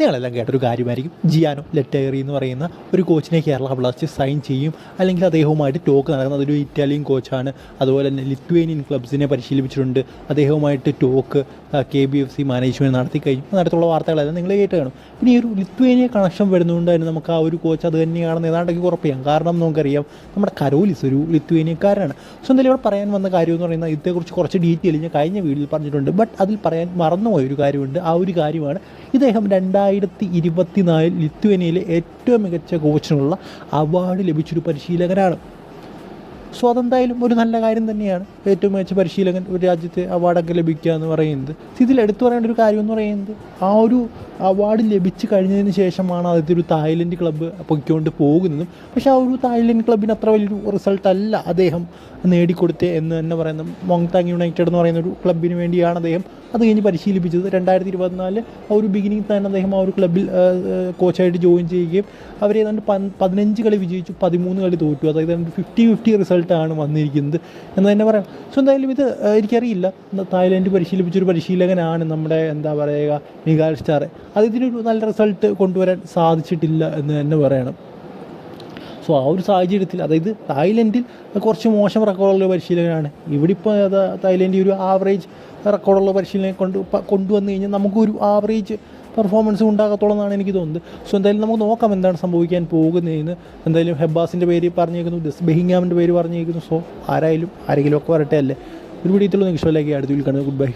നിങ്ങളെല്ലാം കേട്ടൊരു കാര്യമായിരിക്കും. ജിയാനോ ലെറ്റേറി എന്ന് പറയുന്ന ഒരു കോച്ചിനെ കേരള ബ്ലാസ്റ്റേഴ്സ് സൈൻ ചെയ്യും. അല്ലെങ്കിൽ അദ്ദേഹവുമായിട്ട് ടോക്ക് നടക്കുന്നത് അതൊരു ഇറ്റാലിയൻ കോച്ചാണ് അതുപോലെ തന്നെ ലിത്വേനിയൻ ക്ലബ്സിനെ പരിശീലിപ്പിച്ചിട്ടുണ്ട്. അദ്ദേഹവുമായിട്ട് talk K B F C management നടത്തി കഴിഞ്ഞു. നടത്തുള്ള വാർത്തകളെല്ലാം നിങ്ങൾ കേട്ട് കാണും പിന്നെ ഈ ഒരു ലിത്വേനിയ കണക്ഷൻ വരുന്നതുകൊണ്ട് തന്നെ നമുക്ക് ആ ഒരു കോച്ച് അത് തന്നെയാണെന്ന് ഏതാണ്ടൊക്കെ ഉറപ്പിക്കാം കാരണം നമുക്കറിയാം നമ്മുടെ കരോലിസ് ഒരു ലിത്വേനിയക്കാരനാണ് സോ എന്തായാലും ഇവിടെ പറയാൻ വന്ന കാര്യം എന്ന് പറയുന്നത് ഇതേക്കുറിച്ച് കുറച്ച് ഡീറ്റെയിൽ ഞാൻ കഴിഞ്ഞ വീഡിയോയിൽ പറഞ്ഞിട്ടുണ്ട്. ബട്ട് അതിൽ പറയാൻ മറന്നുപോയ ഒരു കാര്യമുണ്ട്. ആ ഒരു കാര്യമാണ്. ഇദ്ദേഹം രണ്ടായിരത്തി ഇരുപത്തിനാലിൽ ലിത്വേനിയയിലെ ഏറ്റവും മികച്ച കോച്ചിനുള്ള അവാർഡ് ലഭിച്ചൊരു പരിശീലകനാണ്. സോ അതെന്തായാലും ഒരു നല്ല കാര്യം തന്നെയാണ്. ഏറ്റവും മികച്ച പരിശീലകൻ ഒരു രാജ്യത്തെ അവാർഡൊക്കെ ലഭിക്കുക എന്ന് പറയുന്നത്. ഇതിൽ എടുത്തു പറയേണ്ട ഒരു കാര്യം എന്ന് പറയുന്നത് ആ ഒരു അവാർഡ് ലഭിച്ചു കഴിഞ്ഞതിന് ശേഷമാണ് ആദ്യത്തെ ഒരു തായ്ലൻഡ് ക്ലബ്ബ് പൊയ്ക്കൊണ്ട് പോകുന്നതും. പക്ഷേ ആ ഒരു തായ്ലൻഡ് ക്ലബിന് അത്ര വലിയൊരു റിസൾട്ട് അല്ല അദ്ദേഹം നേടിക്കൊടുത്തത് എന്ന് തന്നെ പറയുന്നത് മോങ്താങ് യുണൈറ്റഡ് എന്ന് പറയുന്ന ഒരു ക്ലബിന് വേണ്ടിയാണ് അദ്ദേഹം അത് കഴിഞ്ഞ് പരിശീലിപ്പിച്ചത്. രണ്ടായിരത്തി ഇരുപത്തിനാല് ആ ഒരു ബിഗിനിങ് തന്നെ അദ്ദേഹം ആ ഒരു ക്ലബിൽ കോച്ചായിട്ട് ജോയിൻ ചെയ്യുകയും അവർ ഏതാണ്ട് പതിനഞ്ച് കളി വിജയിച്ചു പതിമൂന്ന് കളി തോറ്റു. അതായത് ഫിഫ്റ്റി ഫിഫ്റ്റി റിസൾട്ടാണ് വന്നിരിക്കുന്നത് എന്ന് തന്നെ പറയാം. സോ എന്തായാലും ഇത് എനിക്കറിയില്ല. തായ്ലൻഡ് പരിശീലിപ്പിച്ചൊരു പരിശീലകനാണ് നമ്മുടെ എന്താ പറയുക മികാൽ സ്റ്റാർ അത് ഇതിനൊരു നല്ല റിസൾട്ട് കൊണ്ടുവരാൻ സാധിച്ചിട്ടില്ല എന്ന് തന്നെ പറയണം. സോ ആ ഒരു സാഹചര്യത്തിൽ അതായത് തായ്ലൻഡിൽ കുറച്ച് മോശം റെക്കോർഡുള്ള പരിശീലകനാണ്. ഇവിടെ ഇപ്പോൾ തായ്ലൻഡിൽ ഒരു ആവറേജ് റെക്കോർഡുള്ള പരിശീലനം കൊണ്ട് കൊണ്ടുവന്നു കഴിഞ്ഞാൽ നമുക്കൊരു ആവറേജ് പെർഫോമൻസ് ഉണ്ടാകത്തോളം എന്നാണ് എനിക്ക് തോന്നുന്നത്. സോ എന്തായാലും നമുക്ക് നോക്കാം എന്താണ് സംഭവിക്കാൻ പോകുന്നതെന്ന്. എന്തായാലും ഹെബാസിന്റെ പേര് പറഞ്ഞേക്കുന്നു ബെഹിങ്ങാമിന്റെ പേര് പറഞ്ഞേക്കുന്നു. സോ ആരായാലും ആരെങ്കിലും ഒക്കെ വരട്ടെ അല്ലേ? ഒരു വീഡിയോ ഇഷ്ടമല്ലെങ്കിൽ അടുത്ത വീട്ടിൽ കാണുന്നത്. Good bye